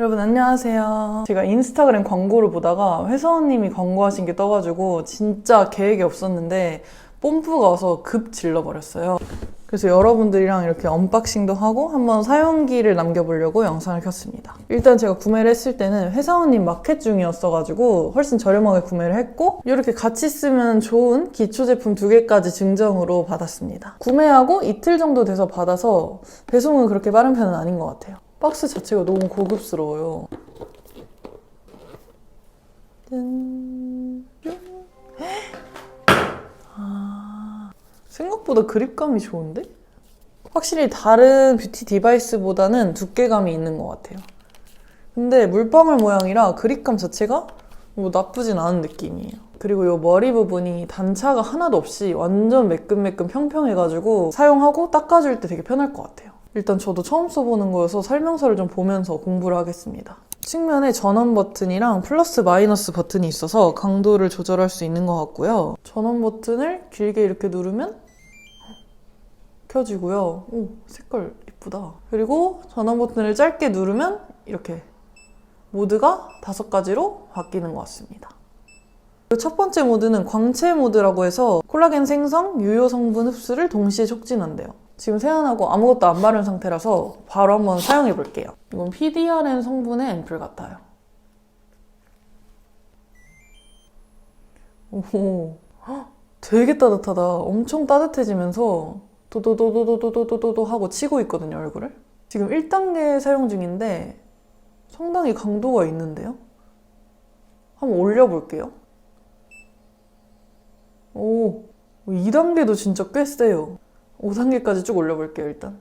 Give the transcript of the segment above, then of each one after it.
여러분 안녕하세요. 제가 인스타그램 광고를 보다가 회사원님이 광고하신 게 떠가지고 진짜 계획이 없었는데 뽐뿌가 와서 급 질러버렸어요. 그래서 여러분들이랑 이렇게 언박싱도 하고 한번 사용기를 남겨보려고 영상을 켰습니다. 일단 제가 구매를 했을 때는 회사원님 마켓 중이었어가지고 훨씬 저렴하게 구매를 했고 이렇게 같이 쓰면 좋은 기초 제품 두 개까지 증정으로 받았습니다. 구매하고 이틀 정도 돼서 받아서 배송은 그렇게 빠른 편은 아닌 것 같아요. 박스 자체가 너무 고급스러워요. 짠. 아, 생각보다 그립감이 좋은데? 확실히 다른 뷰티 디바이스보다는 두께감이 있는 것 같아요. 근데 물방울 모양이라 그립감 자체가 뭐 나쁘진 않은 느낌이에요. 그리고 이 머리 부분이 단차가 하나도 없이 완전 매끈매끈 평평해가지고 사용하고 닦아줄 때 되게 편할 것 같아요. 일단 저도 처음 써보는 거여서 설명서를 좀 보면서 공부를 하겠습니다. 측면에 전원 버튼이랑 플러스 마이너스 버튼이 있어서 강도를 조절할 수 있는 것 같고요. 전원 버튼을 길게 이렇게 누르면 켜지고요. 오, 색깔 이쁘다. 그리고 전원 버튼을 짧게 누르면 이렇게 모드가 다섯 가지로 바뀌는 것 같습니다. 첫 번째 모드는 광채 모드라고 해서 콜라겐 생성, 유효 성분 흡수를 동시에 촉진한대요. 지금 세안하고 아무것도 안 바른 상태라서 바로 한번 사용해 볼게요. 이건 PDRN 성분의 앰플 같아요. 오, 헉, 되게 따뜻하다. 엄청 따뜻해지면서 도도도도도도도도도 하고 치고 있거든요, 얼굴을. 지금 1단계 사용 중인데 상당히 강도가 있는데요? 한번 올려볼게요. 오, 2단계도 진짜 꽤 세요. 5단계까지 쭉 올려볼게요, 일단.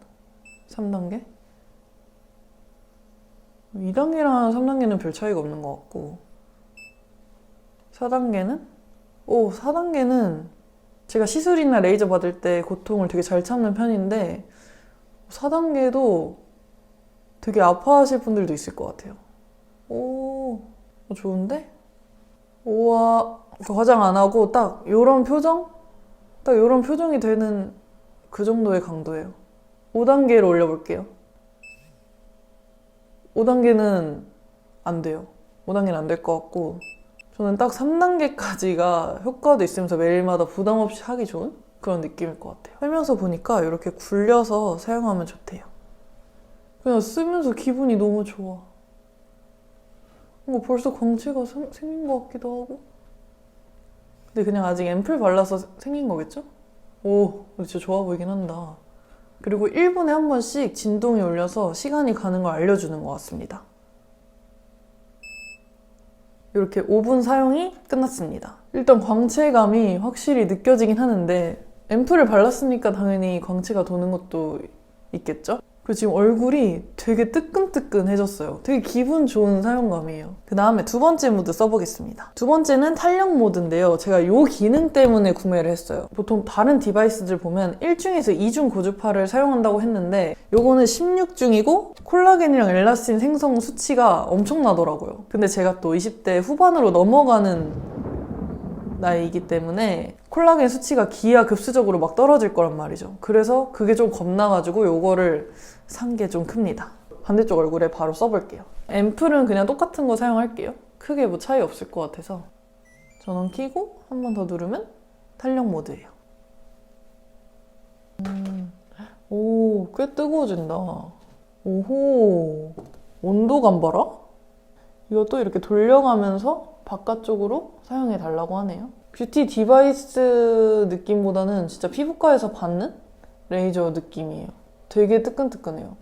3단계? 2단계랑 3단계는 별 차이가 없는 것 같고. 4단계는? 오, 4단계는 제가 시술이나 레이저 받을 때 고통을 되게 잘 참는 편인데, 4단계도 되게 아파하실 분들도 있을 것 같아요. 오, 좋은데? 우와, 화장 안 하고 딱 요런 표정? 딱 요런 표정이 되는 그 정도의 강도예요. 5단계로 올려볼게요. 5단계는 안 돼요. 5단계는 안 될 것 같고, 저는 딱 3단계까지가 효과도 있으면서 매일마다 부담 없이 하기 좋은 그런 느낌일 것 같아요. 설명서 보니까 이렇게 굴려서 사용하면 좋대요. 그냥 쓰면서 기분이 너무 좋아. 뭔가 벌써 광채가 생- 생긴 것 같기도 하고. 근데 그냥 아직 앰플 발라서 생긴 거겠죠? 오, 진짜 좋아 보이긴 한다. 그리고 1분에 한 번씩 진동이 울려서 시간이 가는 걸 알려주는 것 같습니다. 이렇게 5분 사용이 끝났습니다. 일단 광채감이 확실히 느껴지긴 하는데 앰플을 발랐으니까 당연히 광채가 도는 것도 있겠죠? 그리고 지금 얼굴이 되게 뜨끈뜨끈해졌어요. 되게 기분 좋은 사용감이에요. 그 다음에 두 번째 모드 써보겠습니다. 두 번째는 탄력 모드인데요. 제가 이 기능 때문에 구매를 했어요. 보통 다른 디바이스들 보면 1중에서 2중 고주파를 사용한다고 했는데 요거는 16중이고 콜라겐이랑 엘라스틴 생성 수치가 엄청나더라고요. 근데 제가 또 20대 후반으로 넘어가는 나이이기 때문에 콜라겐 수치가 기하급수적으로 막 떨어질 거란 말이죠. 그래서 그게 좀 겁나가지고 요거를 산 게 좀 큽니다. 반대쪽 얼굴에 바로 써볼게요. 앰플은 그냥 똑같은 거 사용할게요. 크게 뭐 차이 없을 것 같아서. 전원 켜고 한 번 더 누르면 탄력 모드예요. 음, 오, 꽤 뜨거워진다. 오호, 온도감 봐라? 이것도 이렇게 돌려가면서 바깥쪽으로 사용해 달라고 하네요. 뷰티 디바이스 느낌보다는 진짜 피부과에서 받는 레이저 느낌이에요. 되게 뜨끈뜨끈해요.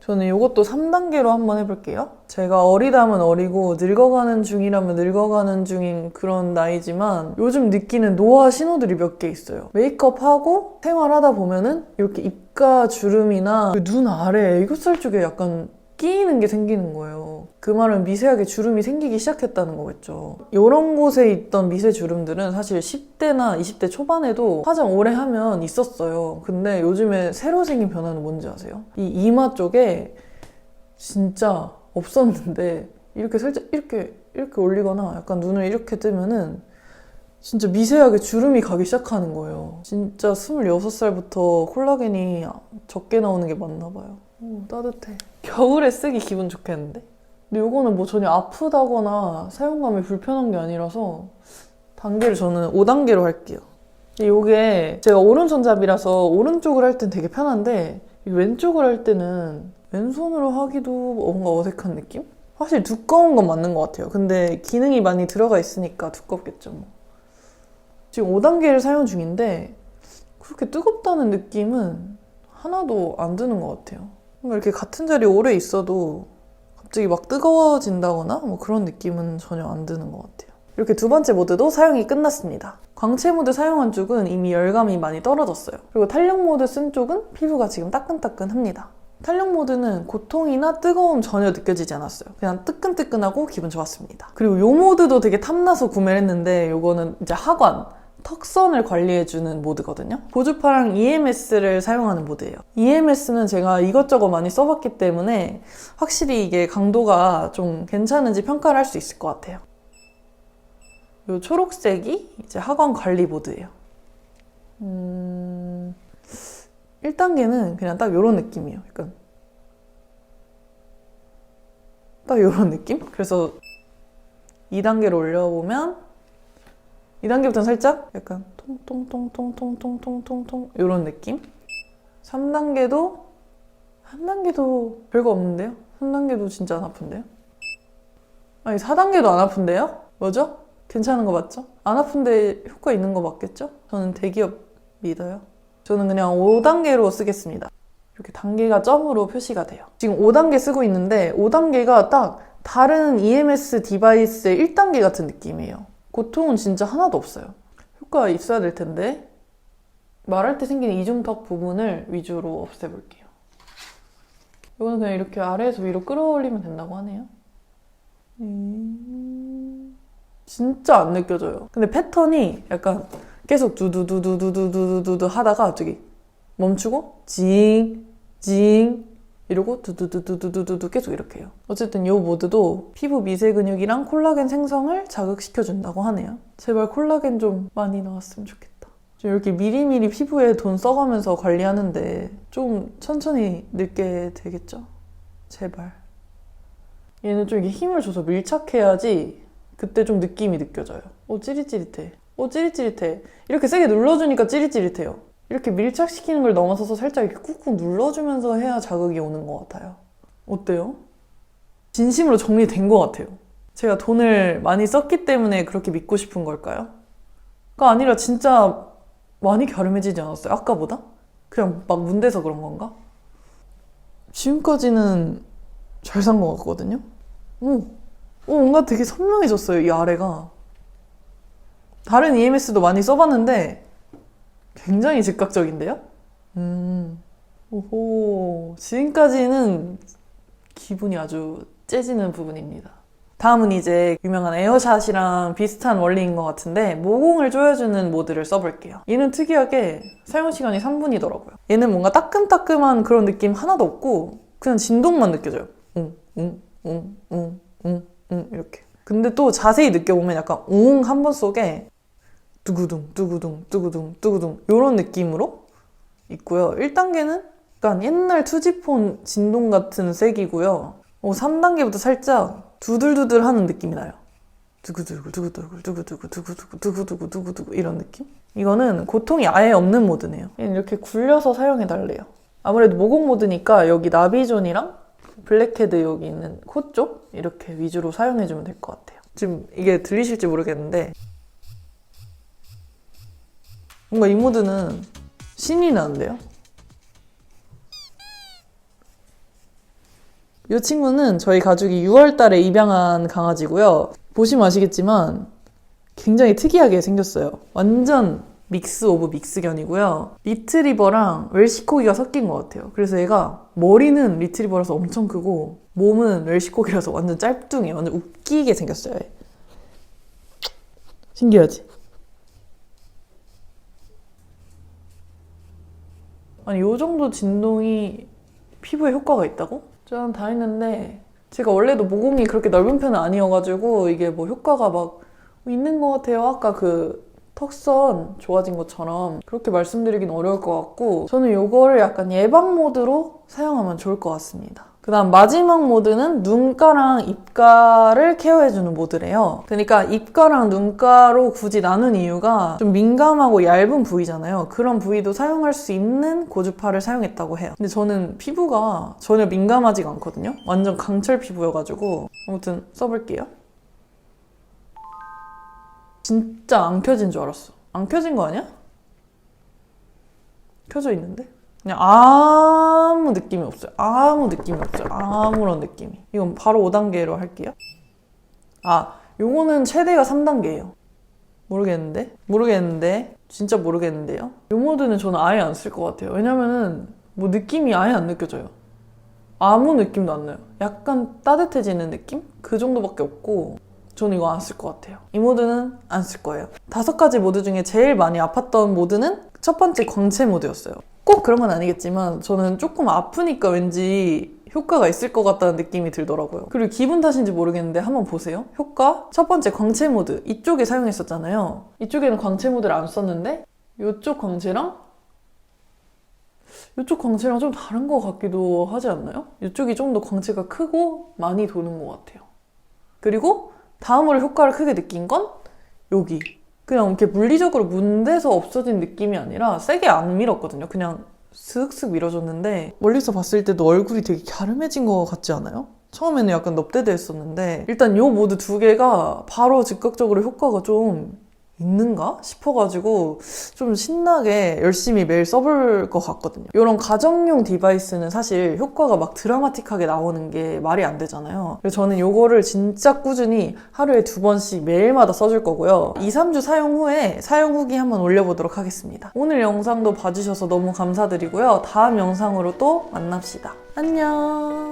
저는 이것도 3단계로 한번 해볼게요. 제가 어리다면 어리고 늙어가는 중이라면 늙어가는 중인 그런 나이지만 요즘 느끼는 노화 신호들이 몇 개 있어요. 메이크업하고 생활하다 보면은 이렇게 입가 주름이나 그 눈 아래 애교살 쪽에 약간 끼이는 게 생기는 거예요. 그 말은 미세하게 주름이 생기기 시작했다는 거겠죠. 이런 곳에 있던 미세 주름들은 사실 10대나 20대 초반에도 화장 오래 하면 있었어요. 근데 요즘에 새로 생긴 변화는 뭔지 아세요? 이 이마 쪽에 진짜 없었는데 이렇게 살짝 이렇게 이렇게 올리거나 약간 눈을 이렇게 뜨면은 진짜 미세하게 주름이 가기 시작하는 거예요. 진짜 26살부터 콜라겐이 적게 나오는 게 맞나 봐요. 오, 따뜻해. 겨울에 쓰기 기분 좋겠는데? 근데 이거는 뭐 전혀 아프다거나 사용감이 불편한 게 아니라서 단계를 저는 5단계로 할게요. 이게 제가 오른손잡이라서 오른쪽을 할 땐 되게 편한데 이 왼쪽을 할 때는 왼손으로 하기도 뭔가 어색한 느낌? 확실히 두꺼운 건 맞는 것 같아요. 근데 기능이 많이 들어가 있으니까 두껍겠죠. 뭐. 지금 5단계를 사용 중인데 그렇게 뜨겁다는 느낌은 하나도 안 드는 것 같아요. 뭔가 이렇게 같은 자리에 오래 있어도 갑자기 막 뜨거워진다거나 뭐 그런 느낌은 전혀 안 드는 것 같아요. 이렇게 두 번째 모드도 사용이 끝났습니다. 광채 모드 사용한 쪽은 이미 열감이 많이 떨어졌어요. 그리고 탄력 모드 쓴 쪽은 피부가 지금 따끈따끈합니다. 탄력 모드는 고통이나 뜨거움 전혀 느껴지지 않았어요. 그냥 뜨끈뜨끈하고 기분 좋았습니다. 그리고 이 모드도 되게 탐나서 구매를 했는데 이거는 이제 하관, 턱선을 관리해주는 모드거든요. 보조파랑 EMS를 사용하는 모드예요. EMS는 제가 이것저것 많이 써봤기 때문에 확실히 이게 강도가 좀 괜찮은지 평가를 할 수 있을 것 같아요. 이 초록색이 이제 하관 관리 모드예요. 음, 1단계는 그냥 딱 이런 느낌이에요. 약간 딱 이런 느낌? 그래서 2단계로 올려보면 2단계부터는 살짝 약간 통통통통통통통통 이런 느낌? 3단계도 한 단계도 별거 없는데요? 3단계도 진짜 안 아픈데요? 아니 4단계도 안 아픈데요? 뭐죠? 괜찮은 거 맞죠? 안 아픈데 효과 있는 거 맞겠죠? 저는 대기업 믿어요. 저는 그냥 5단계로 쓰겠습니다. 이렇게 단계가 점으로 표시가 돼요. 지금 5단계 쓰고 있는데 5단계가 딱 다른 EMS 디바이스의 1단계 같은 느낌이에요. 고통은 진짜 하나도 없어요. 효과가 있어야 될 텐데 말할 때 생기는 이중턱 부분을 위주로 없애볼게요. 이거는 그냥 이렇게 아래에서 위로 끌어올리면 된다고 하네요. 음... 진짜 안 느껴져요. 근데 패턴이 약간 계속 두두두두두두두두 하다가 갑자기 멈추고 징, 징 이러고 두두두두두두두 계속 이렇게 해요. 어쨌든 이 모드도 피부 미세 근육이랑 콜라겐 생성을 자극시켜준다고 하네요. 제발 콜라겐 좀 많이 나왔으면 좋겠다. 좀 이렇게 미리미리 피부에 돈 써가면서 관리하는데 좀 천천히 늦게 되겠죠? 제발. 얘는 좀 이렇게 힘을 줘서 밀착해야지 그때 좀 느낌이 느껴져요. 오, 찌릿찌릿해. 오, 찌릿찌릿해. 이렇게 세게 눌러주니까 찌릿찌릿해요. 이렇게 밀착시키는 걸 넘어서서 살짝 이렇게 꾹꾹 눌러주면서 해야 자극이 오는 것 같아요. 어때요? 진심으로 정리된 것 같아요. 제가 돈을 많이 썼기 때문에 그렇게 믿고 싶은 걸까요? 가 아니라 진짜 많이 갸름해지지 않았어요? 아까보다? 그냥 막 문대서 그런 건가? 지금까지는 잘 산 것 같거든요? 오, 오, 뭔가 되게 선명해졌어요, 이 아래가. 다른 EMS도 많이 써봤는데 굉장히 즉각적인데요? 음, 오호. 지금까지는 기분이 아주 째지는 부분입니다. 다음은 이제 유명한 에어샷이랑 비슷한 원리인 것 같은데 모공을 조여주는 모드를 써볼게요. 얘는 특이하게 사용 시간이 3분이더라고요. 얘는 뭔가 따끔따끔한 그런 느낌 하나도 없고 그냥 진동만 느껴져요. 응, 응, 응, 응, 응, 응 이렇게. 근데 또 자세히 느껴보면 약간 웅 한 번 속에 두구둥, 두구둥, 두구둥, 두구둥 이런 느낌으로 있고요. 1단계는 약간 옛날 투지폰 진동 같은 색이고요. 어, 3단계부터 살짝 두들두들 하는 느낌이 나요. 두구두구, 두구두구, 두구두구, 두구두구, 두구두구, 두구두구 이런 느낌? 이거는 고통이 아예 없는 모드네요. 이렇게 굴려서 사용해 달래요. 아무래도 모공 모드니까 여기 나비존이랑 블랙헤드 여기 있는 코 쪽 이렇게 위주로 사용해주면 될 것 같아요. 지금 이게 들리실지 모르겠는데 뭔가 이 모드는 신이 나는데요? 이 친구는 저희 가족이 6월 달에 입양한 강아지고요. 보시면 아시겠지만 굉장히 특이하게 생겼어요. 완전 믹스 오브 믹스견이고요. 리트리버랑 웰시코기가 섞인 것 같아요. 그래서 얘가 머리는 리트리버라서 엄청 크고 몸은 웰시코기라서 완전 짤뚱해. 완전 웃기게 생겼어요. 얘. 신기하지? 아니 요 정도 진동이 피부에 효과가 있다고? 짠 다 했는데 제가 원래도 모공이 그렇게 넓은 편은 아니어가지고 이게 뭐 효과가 막 있는 것 같아요. 아까 그 턱선 좋아진 것처럼 그렇게 말씀드리긴 어려울 것 같고 저는 이거를 약간 예방 모드로 사용하면 좋을 것 같습니다. 그 다음 마지막 모드는 눈가랑 입가를 케어해주는 모드래요. 그러니까 입가랑 눈가로 굳이 나눈 이유가 좀 민감하고 얇은 부위잖아요. 그런 부위도 사용할 수 있는 고주파를 사용했다고 해요. 근데 저는 피부가 전혀 민감하지가 않거든요. 완전 강철 피부여가지고 아무튼 써볼게요. 진짜 안 켜진 줄 알았어. 안 켜진 거 아니야? 켜져 있는데? 그냥 아무 느낌이 없어요. 아무 느낌이 없어요. 아무런 느낌이. 이건 바로 5단계로 할게요. 아, 요거는 최대가 3단계예요. 모르겠는데? 모르겠는데? 진짜 모르겠는데요? 요 모드는 저는 아예 안 쓸 것 같아요. 왜냐면은 뭐 느낌이 아예 안 느껴져요. 아무 느낌도 안 나요. 약간 따뜻해지는 느낌? 그 정도밖에 없고 저는 이거 안 쓸 것 같아요. 이 모드는 안 쓸 거예요. 다섯 가지 모드 중에 제일 많이 아팠던 모드는 첫 번째 광채 모드였어요. 꼭 그런 건 아니겠지만 저는 조금 아프니까 왠지 효과가 있을 것 같다는 느낌이 들더라고요. 그리고 기분 탓인지 모르겠는데 한번 보세요. 효과 첫 번째 광채 모드 이쪽에 사용했었잖아요. 이쪽에는 광채 모드를 안 썼는데 이쪽 광채랑 이쪽 광채랑 좀 다른 것 같기도 하지 않나요? 이쪽이 좀 더 광채가 크고 많이 도는 것 같아요. 그리고 다음으로 효과를 크게 느낀 건 여기. 그냥 이렇게 물리적으로 문대서 없어진 느낌이 아니라 세게 안 밀었거든요. 그냥 슥슥 밀어줬는데 멀리서 봤을 때도 얼굴이 되게 갸름해진 것 같지 않아요? 처음에는 약간 넙대대 했었는데 일단 요 모드 두 개가 바로 즉각적으로 효과가 좀 있는가 싶어가지고 좀 신나게 열심히 매일 써볼 것 같거든요. 이런 가정용 디바이스는 사실 효과가 막 드라마틱하게 나오는 게 말이 안 되잖아요. 그래서 저는 이거를 진짜 꾸준히 하루에 두 번씩 매일마다 써줄 거고요. 2, 3주 사용 후에 사용 후기 한번 올려보도록 하겠습니다. 오늘 영상도 봐주셔서 너무 감사드리고요. 다음 영상으로 또 만납시다. 안녕!